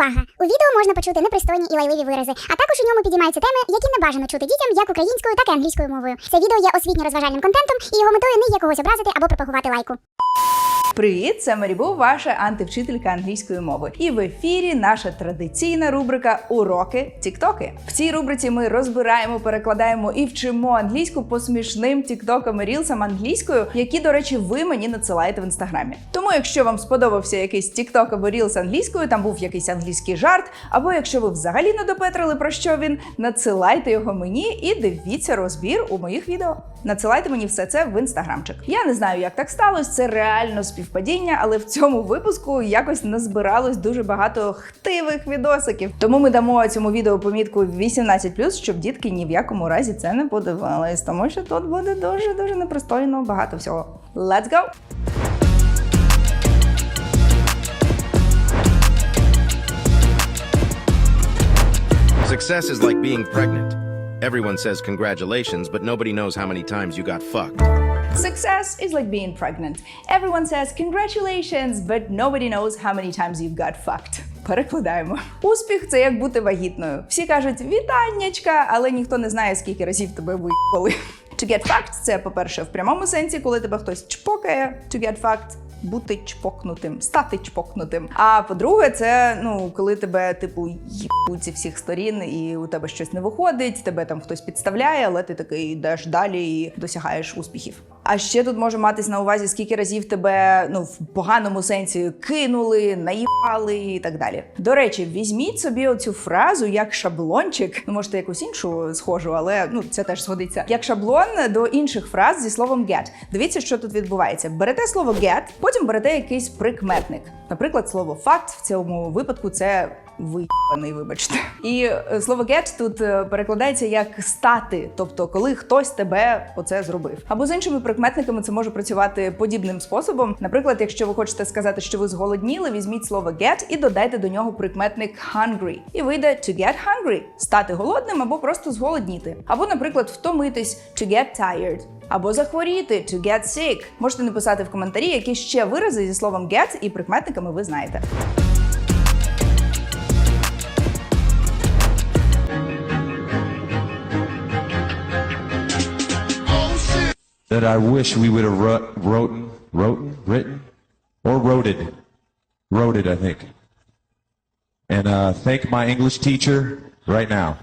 Увага! У відео можна почути непристойні і лайливі вирази, а також у ньому підіймаються теми, які не бажано чути дітям як українською, так і англійською мовою. Це відео є освітньо-розважальним контентом, і його метою не є когось образити або пропагувати лайку. Привіт, це Марібу, ваша антивчителька англійської мови. І в ефірі наша традиційна рубрика Уроки Тіктоки. В цій рубриці ми розбираємо, перекладаємо і вчимо англійську по смішним тіктокам і рілсам англійською, які, до речі, ви мені надсилаєте в інстаграмі. Тому, якщо вам сподобався якийсь тікток або рілс англійською, там був якийсь англійський жарт, або якщо ви взагалі не допетрили про що він, надсилайте його мені і дивіться розбір у моїх відео. Надсилайте мені все це в інстаграмчик. Я не знаю, як так сталося. Це реально співпадіння, але в цьому випуску якось назбиралось дуже багато хтивих відосиків. Тому ми дамо цьому відео помітку 18+, щоб дітки ні в якому разі це не подивились, тому що тут буде дуже дуже непристойно багато всього. Let's go! Success is like being pregnant. Everyone says congratulations, but nobody knows how many times you got fucked. Success is like being pregnant. Everyone says congratulations, but nobody knows how many times you've got fucked. Перекладаємо. Успіх це як бути вагітною. Всі кажуть вітаннячка, але ніхто не знає, скільки разів тебе виїбали. To get fucked – це, по-перше, в прямому сенсі, коли тебе хтось чпокає. To get fucked – бути чпокнутим, стати чпокнутим. А по-друге, це ну коли тебе типу їбуть зі всіх сторін, і у тебе щось не виходить, тебе там хтось підставляє, але ти такий йдеш далі і досягаєш успіхів. А ще тут може матись на увазі, скільки разів тебе ну в поганому сенсі кинули, наїбали і так далі. До речі, візьміть собі оцю фразу як шаблончик. Ну можете якусь іншу схожу, але ну це теж згодиться. Як шаблон до інших фраз зі словом get. Дивіться, що тут відбувається. Берете слово get, потім берете якийсь прикметник. Наприклад, слово факт в цьому випадку це виїбаний, вибачте. І е, слово get тут е, перекладається як стати, тобто коли хтось тебе оце зробив. Або з іншими прикметниками це може працювати подібним способом. Наприклад, якщо ви хочете сказати, що ви зголодніли, візьміть слово get і додайте до нього прикметник hungry. І вийде to get hungry – стати голодним або просто зголодніти. Або, наприклад, втомитись to get tired. Або захворіти to get sick. Можете написати в коментарі, які ще вирази зі словом get і прикметниками ви знаєте. That I wish we would have wrote, wrote, wrote, written, or wrote it. Wrote it, I think. And uh, thank my English teacher right now.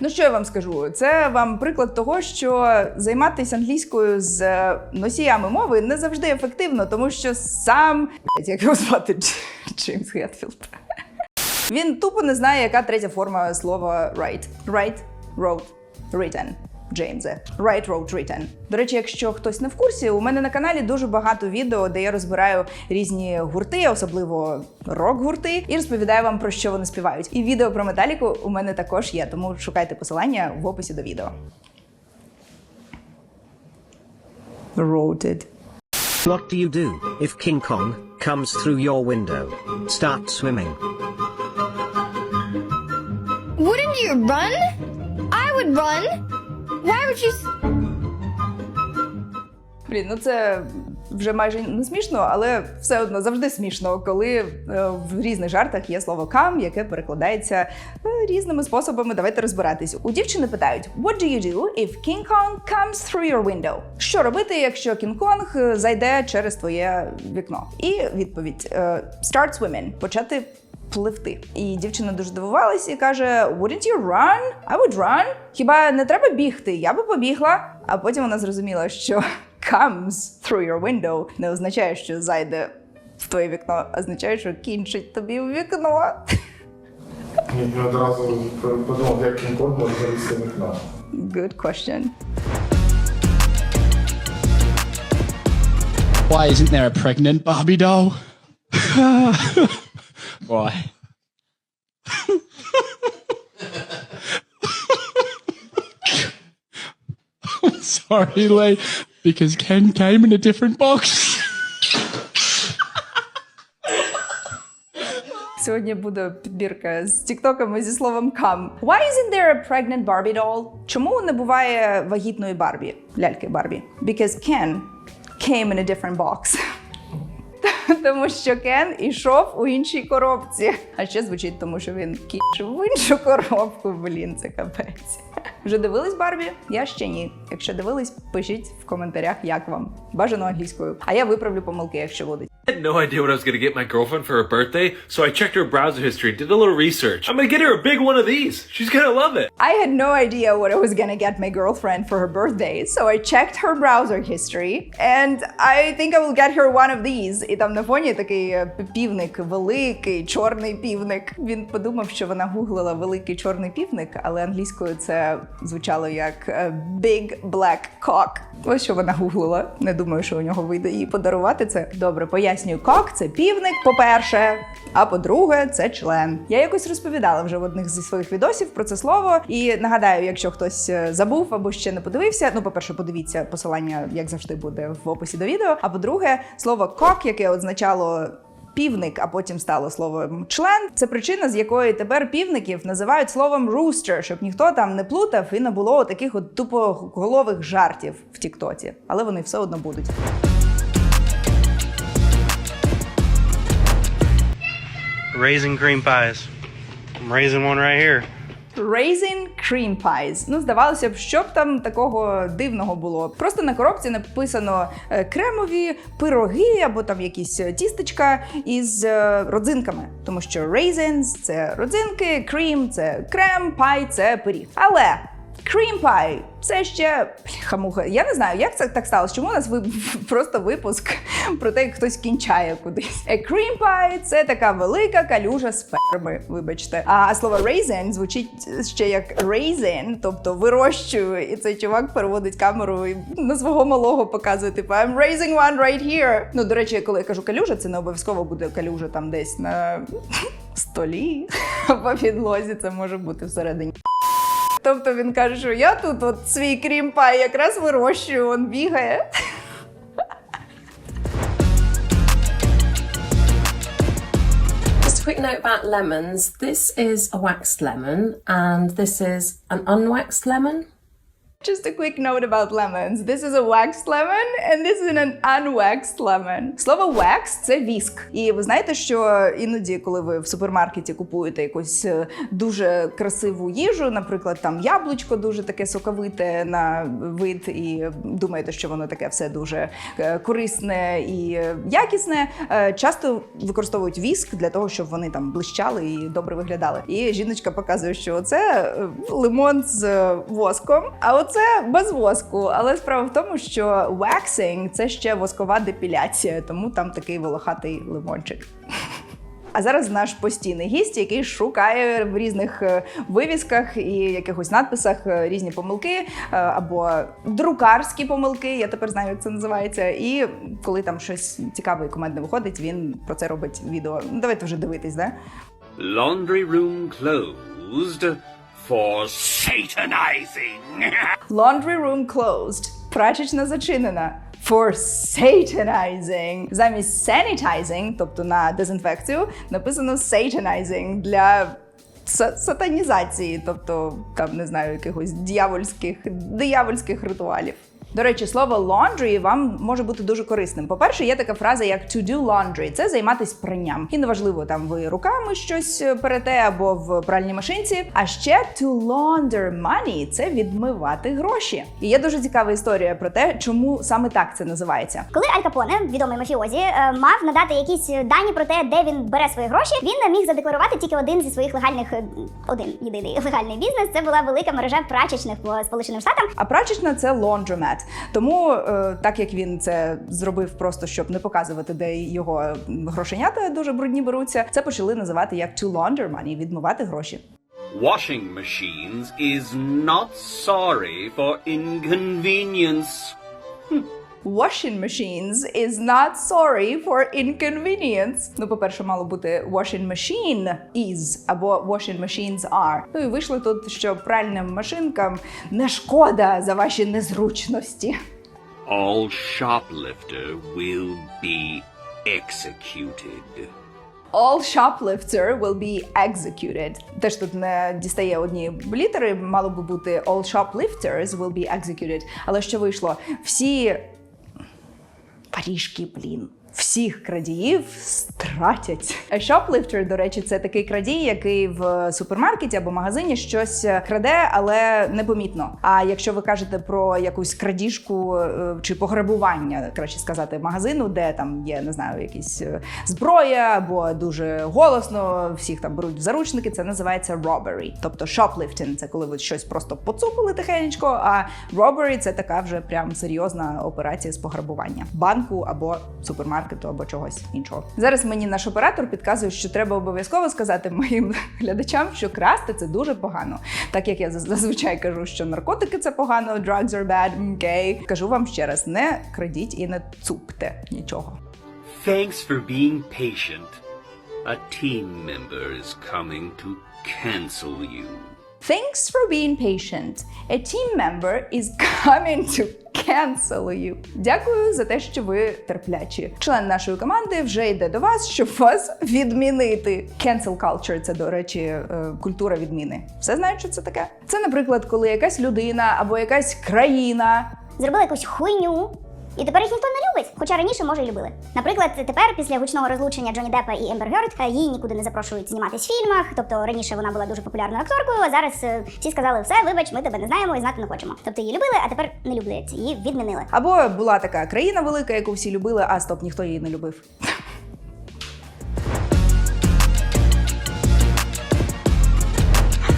Ну що я вам скажу? Це вам приклад того, що займатися англійською з е, носіями мови не завжди ефективно, тому що сам як його звати Дж- Джеймс Гетфілд. Він тупо не знає, яка третя форма слова write. Write, wrote, written. Джеймзе. Write, wrote, written. До речі, якщо хтось не в курсі, у мене на каналі дуже багато відео, де я розбираю різні гурти, особливо рок-гурти, і розповідаю вам про що вони співають. І відео про металіку у мене також є, тому шукайте посилання в описі до відео. It. What do you do if King Kong comes through your window? Start swimming. Wouldn't you run? I would run. You? Блін, ну це вже майже не смішно, але все одно завжди смішно, коли е, в різних жартах є слово come, яке перекладається е, різними способами. Давайте розбиратись. У дівчини питають: What do you do if King Kong comes through your window? Що робити, якщо Кінг-Конг е, зайде через твоє вікно? І відповідь: Start swimming. почати. Пливти. І дівчина дуже здивувалась і каже: Wouldn't you run? I would run. Хіба не треба бігти? Я би побігла. А потім вона зрозуміла, що comes through your window не означає, що зайде в твоє вікно, а означає, що кінчить тобі в вікно. Я одразу подумав, як Кінг-Конг може залізти в вікно. Good question. Why isn't there a pregnant Barbie doll? Why? I'm sorry, Lee, because Ken came in a different box. Сьогодні буде підбірка з тіктоками зі словом come. Why isn't there a pregnant Barbie doll? Чому не буває вагітної Барбі? Ляльки Барбі. Because Ken came in a different box. тому що Кен ішов у іншій коробці. А ще звучить, тому що він кішив в іншу коробку. Блін, це капець. Вже дивились Барбі? Я ще ні. Якщо дивились, пишіть в коментарях, як вам. Бажано англійською. А я виправлю помилки, якщо будуть. I had no idea what I was to get my girlfriend for her birthday, so I checked her browser history, did a little research. I'm to get her a big one of these. She's to love it. I had no idea what I was gonna get my girlfriend for her birthday, so I checked her browser history, and I think I will get her one of these. І там на фоні такий е, півник, великий чорний півник. Він подумав, що вона гуглила великий чорний півник, але англійською це звучало як е, Big Black Cock. Ось що вона гуглила. Не думаю, що у нього вийде їй подарувати це. Добре, пояснюю, кок це півник, по-перше. А по-друге, це член. Я якось розповідала вже в одних зі своїх відосів про це слово. І нагадаю, якщо хтось е, забув або ще не подивився. Ну, по-перше, подивіться посилання, як завжди, буде в описі до відео. А по-друге, слово кок, яке означало. Півник, а потім стало словом член. Це причина, з якої тепер півників називають словом rooster, щоб ніхто там не плутав і не було таких от тупоголових жартів в Тіктоці. Але вони все одно будуть. Raising cream pies. I'm raising one right here. Raisin Cream Pies. Ну, здавалося б, що б там такого дивного було. Просто на коробці написано е, кремові пироги або там якісь е, тістечка із е, родзинками. Тому що raisins – це родзинки, cream – це крем, pie – це пиріг. Але Cream Pie – це ще бляха-муха. Я не знаю, як це так сталося. Чому у нас ви просто випуск про те, як хтось кінчає кудись. A cream pie – це така велика калюжа сперми. Вибачте. А слово raisin звучить ще як raisin, тобто вирощую. І цей чувак переводить камеру і на свого малого показує, типу I'm raising one right here. Ну, до речі, коли я кажу калюжа, це не обов'язково буде калюжа там десь на столі або підлозі. Це може бути всередині. Тобто він каже, що я тут от свій крімпай якраз вирощую, він бігає. Quick note about lemons. This is a waxed lemon, and this is an unwaxed lemon. Just a quick note about lemons. This is a waxed lemon and this is an unwaxed lemon. Слово wax – це віск. І ви знаєте, що іноді, коли ви в супермаркеті купуєте якусь е, дуже красиву їжу, наприклад, там яблучко дуже таке соковите на вид, і думаєте, що воно таке все дуже е, корисне і е, якісне, часто використовують віск для того, щоб вони там блищали і добре виглядали. І жіночка показує, що це лимон з воском, а оце без воску. Але справа в тому, що waxing – це ще воскова депіляція, тому там такий волохатий лимончик. А зараз наш постійний гість, який шукає в різних е, вивісках і якихось надписах е, різні помилки е, або друкарські помилки. Я тепер знаю, як це називається. І коли там щось цікаве і кумедне виходить, він про це робить відео. Ну, Давайте вже дивитись, да? Laundry room closed for satanizing. Laundry room closed. Прачечна зачинена. For satanizing. Замість sanitizing, тобто на дезінфекцію, написано satanizing для са- сатанізації, тобто там не знаю, якихось диявольських диявольських ритуалів. До речі, слово laundry вам може бути дуже корисним. По-перше, є така фраза, як to do laundry – це займатися пранням. І неважливо, там ви руками щось е, перете або в пральній машинці. А ще to launder money – це відмивати гроші. І є дуже цікава історія про те, чому саме так це називається. Коли Аль Капоне, відомий мафіозі, е, мав надати якісь дані про те, де він бере свої гроші, він міг задекларувати тільки один зі своїх легальних е, один єдиний легальний бізнес. Це була велика мережа прачечних по Сполученим Штатам. А прачечна це laundromat. Тому, е, так як він це зробив просто щоб не показувати, де його грошенята дуже брудні беруться, це почали називати як to launder money – відмивати гроші. Washing machines is not sorry for inconvenience. Washing machines is not sorry for inconvenience. Ну, по-перше, мало бути washing machine is або washing machines are. Ну і вийшло тут, що пральним машинкам не шкода за ваші незручності. All shoplifter will be executed. All shoplifter will be executed. Теж тут не дістає одні літери, мало би бути all shoplifters will be executed. Але що вийшло? Всі Паріжки, блін. Всіх крадіїв стратять. Shoplifter, до речі, це такий крадій, який в супермаркеті або магазині щось краде, але непомітно. А якщо ви кажете про якусь крадіжку е, чи пограбування, краще сказати, магазину, де там є, не знаю, якісь е, зброя або дуже голосно всіх там беруть в заручники, це називається robbery. Тобто shoplifting – це коли ви щось просто поцупили тихенечко, а robbery – це така вже прям серйозна операція з пограбування банку або супермаркету, або чогось іншого. Зараз мені наш оператор підказує, що треба обов'язково сказати моїм глядачам, що красти це дуже погано. Так як я зазвичай кажу, що наркотики це погано, drugs are bad, окей. Кажу вам ще раз: не крадіть і не цупте нічого. Thanks for being patient. A team member is coming to cancel you. Thanks for being patient. A team member is coming to cancel you. Дякую за те, що ви терплячі. Член нашої команди вже йде до вас, щоб вас відмінити. Cancel culture – це, до речі, е, культура відміни. Все знають, що це таке? Це, наприклад, коли якась людина або якась країна Зробили якусь хуйню. І тепер їх ніхто не любить, хоча раніше може і любили. Наприклад, тепер після гучного розлучення Джонні Деппа і Ембер Герд е, її нікуди не запрошують зніматись в фільмах. Тобто раніше вона була дуже популярною акторкою, а зараз е, всі сказали, все, вибач, ми тебе не знаємо і знати не хочемо. Тобто її любили, а тепер не люблять. Її відмінили. або була така країна велика, яку всі любили, а стоп, ніхто її не любив.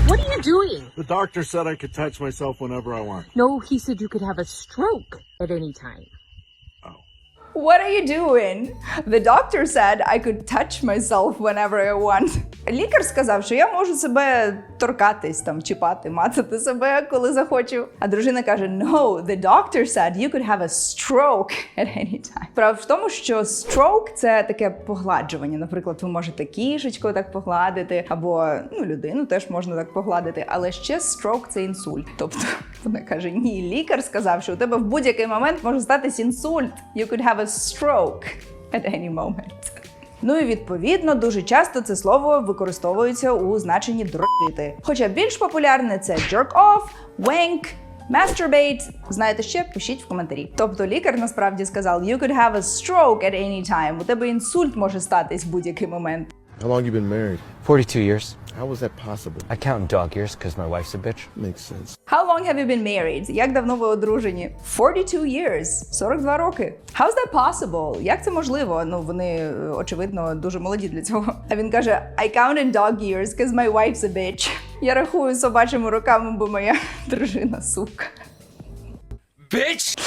What are you doing? The doctor said I could touch myself whenever I want. No, he said you could have a stroke at any time. What are you doing? The doctor said I could touch myself whenever I want. Лікар сказав, що я можу себе торкатись, там, чіпати, мацати себе, коли захочу. А дружина каже: No, the doctor said you could have a stroke at any time. Справа в тому, що stroke – це таке погладжування. Наприклад, ви можете кішечку так погладити, або ну, людину теж можна так погладити. Але ще stroke – це інсульт. Тобто вона каже: Ні, лікар сказав, що у тебе в будь-який момент може статись інсульт. You could have a stroke at any moment. Ну і відповідно дуже часто це слово використовується у значенні дрочити. Хоча більш популярне це jerk off, wank, masturbate. Знаєте ще? Пишіть в коментарі. Тобто лікар насправді сказав: You could have a stroke at any time. У тебе інсульт може статись в будь-який момент. How long you been married? 42 years. How was that possible? I count dog years because my wife's a bitch. Makes sense. How long have you been married? Як давно ви одружені? 42 years. 42 роки. How's that possible? Як це можливо? Ну, вони, е, очевидно, дуже молоді для цього. А він каже: I count in dog years because my wife's a bitch. Я рахую собачими роками, бо моя дружина сука. Bitch!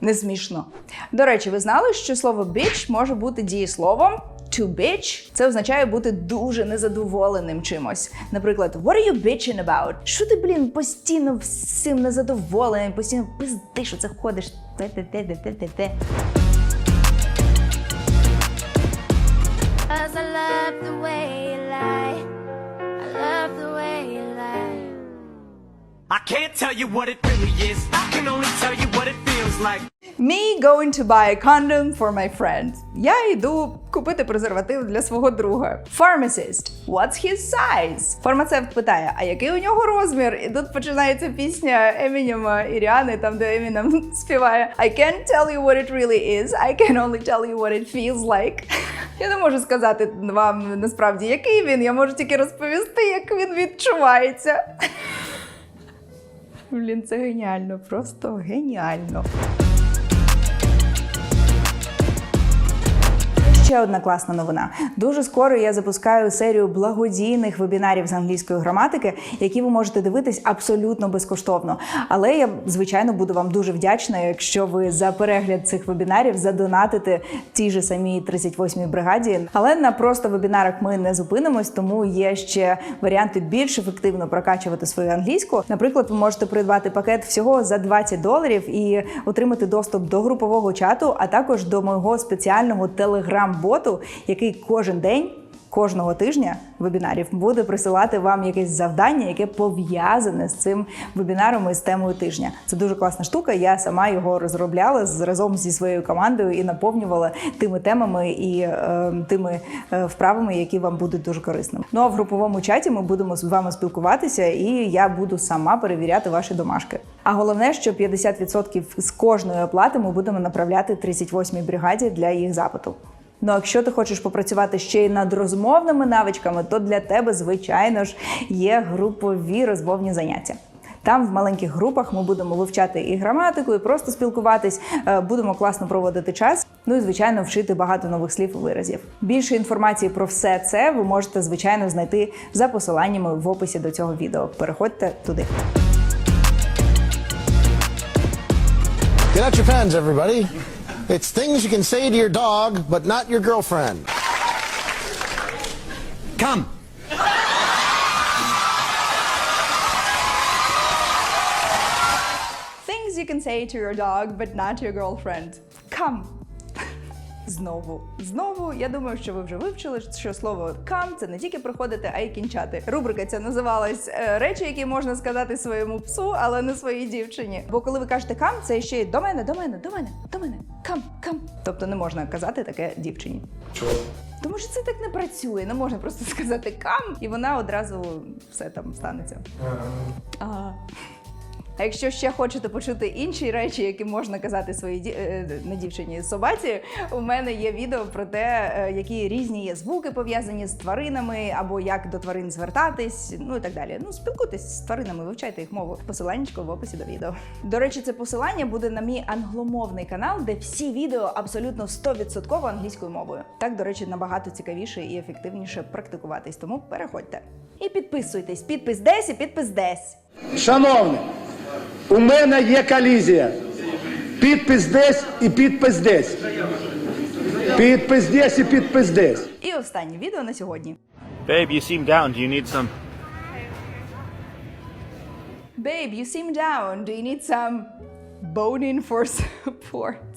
Не смішно. До речі, ви знали, що слово bitch може бути дієсловом? To bitch – це означає бути дуже незадоволеним чимось. Наприклад, what are you bitching about? Що ти, блін, постійно всім незадоволений, постійно пиздиш, оце ходиш. Те-те-те-те-те-те. Cause I love the way you lie. I love the way you lie. I can't tell you what it really is. I can only tell you feels like. Me going to buy a condom for my friend. Я йду купити презерватив для свого друга. Pharmacist. What's his size? Фармацевт питає, а який у нього розмір? І тут починається пісня Емінема і Ріани, там де Емінем співає I can't tell you what it really is. I can only tell you what it feels like. Я не можу сказати вам насправді, який він. Я можу тільки розповісти, як він відчувається. Блін, це геніально, просто геніально. Ще одна класна новина. Дуже скоро я запускаю серію благодійних вебінарів з англійської граматики, які ви можете дивитись абсолютно безкоштовно. Але я, звичайно, буду вам дуже вдячна, якщо ви за перегляд цих вебінарів задонатите тій же самій 38-й бригаді. Але на просто вебінарах ми не зупинимось, тому є ще варіанти більш ефективно прокачувати свою англійську. Наприклад, ви можете придбати пакет всього за 20 доларів і отримати доступ до групового чату, а також до мого спеціального телеграм-боту, який кожен день кожного тижня вебінарів буде присилати вам якесь завдання, яке пов'язане з цим вебінаром і з темою тижня. Це дуже класна штука. Я сама його розробляла разом зі своєю командою і наповнювала тими темами і е, тими е, вправами, які вам будуть дуже корисними. Ну а в груповому чаті ми будемо з вами спілкуватися, і я буду сама перевіряти ваші домашки. А головне, що 50% з кожної оплати ми будемо направляти 38-й бригаді для їх запиту. Ну, а якщо ти хочеш попрацювати ще й над розмовними навичками, то для тебе, звичайно ж, є групові розмовні заняття. Там в маленьких групах ми будемо вивчати і граматику, і просто спілкуватись, е, будемо класно проводити час. Ну і звичайно, вчити багато нових слів і виразів. Більше інформації про все це ви можете звичайно знайти за посиланнями в описі до цього відео. Переходьте туди. Get out your pens, everybody. It's things you can say to your dog, but not your girlfriend. Come. Things you can say to your dog, but not your girlfriend. Come. Знову, знову, я думаю, що ви вже вивчили, що слово come – це не тільки проходити, а й кінчати. Рубрика ця називалась е, речі, які можна сказати своєму псу, але не своїй дівчині. Бо коли ви кажете come, це ще й до мене, до мене, до мене, до мене. Come, come. Тобто не можна казати таке дівчині. Чого? Тому що це так не працює. Не можна просто сказати come, і вона одразу все там станеться. Ага. А якщо ще хочете почути інші речі, які можна казати своїй ді... не дівчині собаці, у мене є відео про те, е, які різні є звуки пов'язані з тваринами, або як до тварин звертатись, ну і так далі. Ну, спілкуйтесь з тваринами, вивчайте їх мову. Посиланнячко в описі до відео. До речі, це посилання буде на мій англомовний канал, де всі відео абсолютно 100% англійською мовою. Так, до речі, набагато цікавіше і ефективніше практикуватись. Тому переходьте. І підписуйтесь. Підпис десь і підпис десь. Шановний, у мене є колізія. Підпис десь і підпис десь. Підпис десь і підпис десь. І останнє відео на сьогодні. Babe, you seem down. Do you need some? Babe, you seem down. Do you need some boning for support?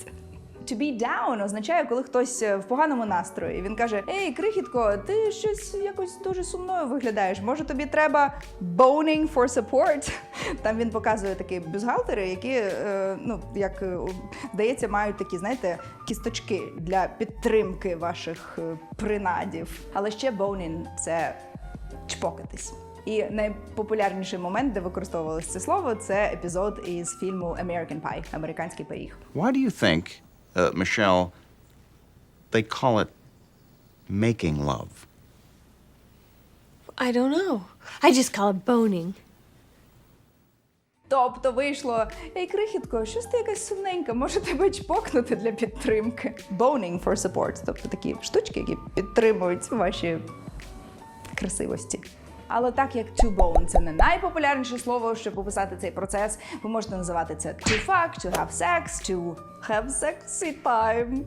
To be down означає, коли хтось е, в поганому настрої. Він каже: Ей, крихітко, ти щось якось дуже сумною виглядаєш. Може, тобі треба boning for support? Там він показує такі бюстгальтери, які, е, ну, як е, здається, мають такі, знаєте, кісточки для підтримки ваших е, принадів. Але ще boning – це чпокатись. І найпопулярніший момент, де використовувалось це слово, це епізод із фільму American Pie – американський пиріг. Why do you think, uh, Michelle, they call it making love? I don't know. I just call it boning. Тобто вийшло, ей, крихітко, щось ти якась сумненька, може тебе чпокнути для підтримки. Boning for support, тобто такі штучки, які підтримують ваші красивості. Але так як to bone – це не найпопулярніше слово, щоб описати цей процес, ви можете називати це to fuck, to have sex, to have sexy time.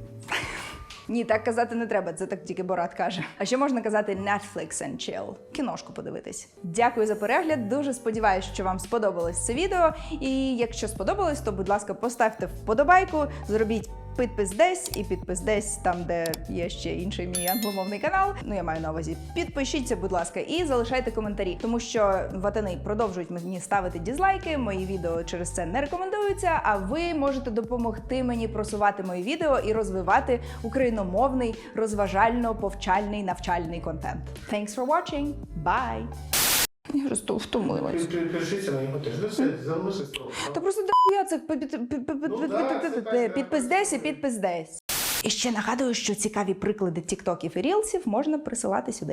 Ні, так казати не треба, це так тільки Борат каже. А ще можна казати Netflix and chill. Кіношку подивитись. Дякую за перегляд. Дуже сподіваюся, що вам сподобалось це відео. І якщо сподобалось, то будь ласка, поставте вподобайку, зробіть підпис десь і підпис десь там, де є ще інший мій англомовний канал. Ну я маю на увазі. Підпишіться, будь ласка, і залишайте коментарі, тому що ватани продовжують мені ставити дізлайки. Мої відео через це не рекомендуються. А ви можете допомогти мені просувати мої відео і розвивати україномовний, розважально-повчальний навчальний контент. Thanks for watching. Bye! Я сту- втомилась. Підпишіться на його теж. Да все, залишись того. Та просто я це Ну підпис і підпис десь. І ще нагадую, що цікаві приклади тіктоків і рілсів можна присилати сюди.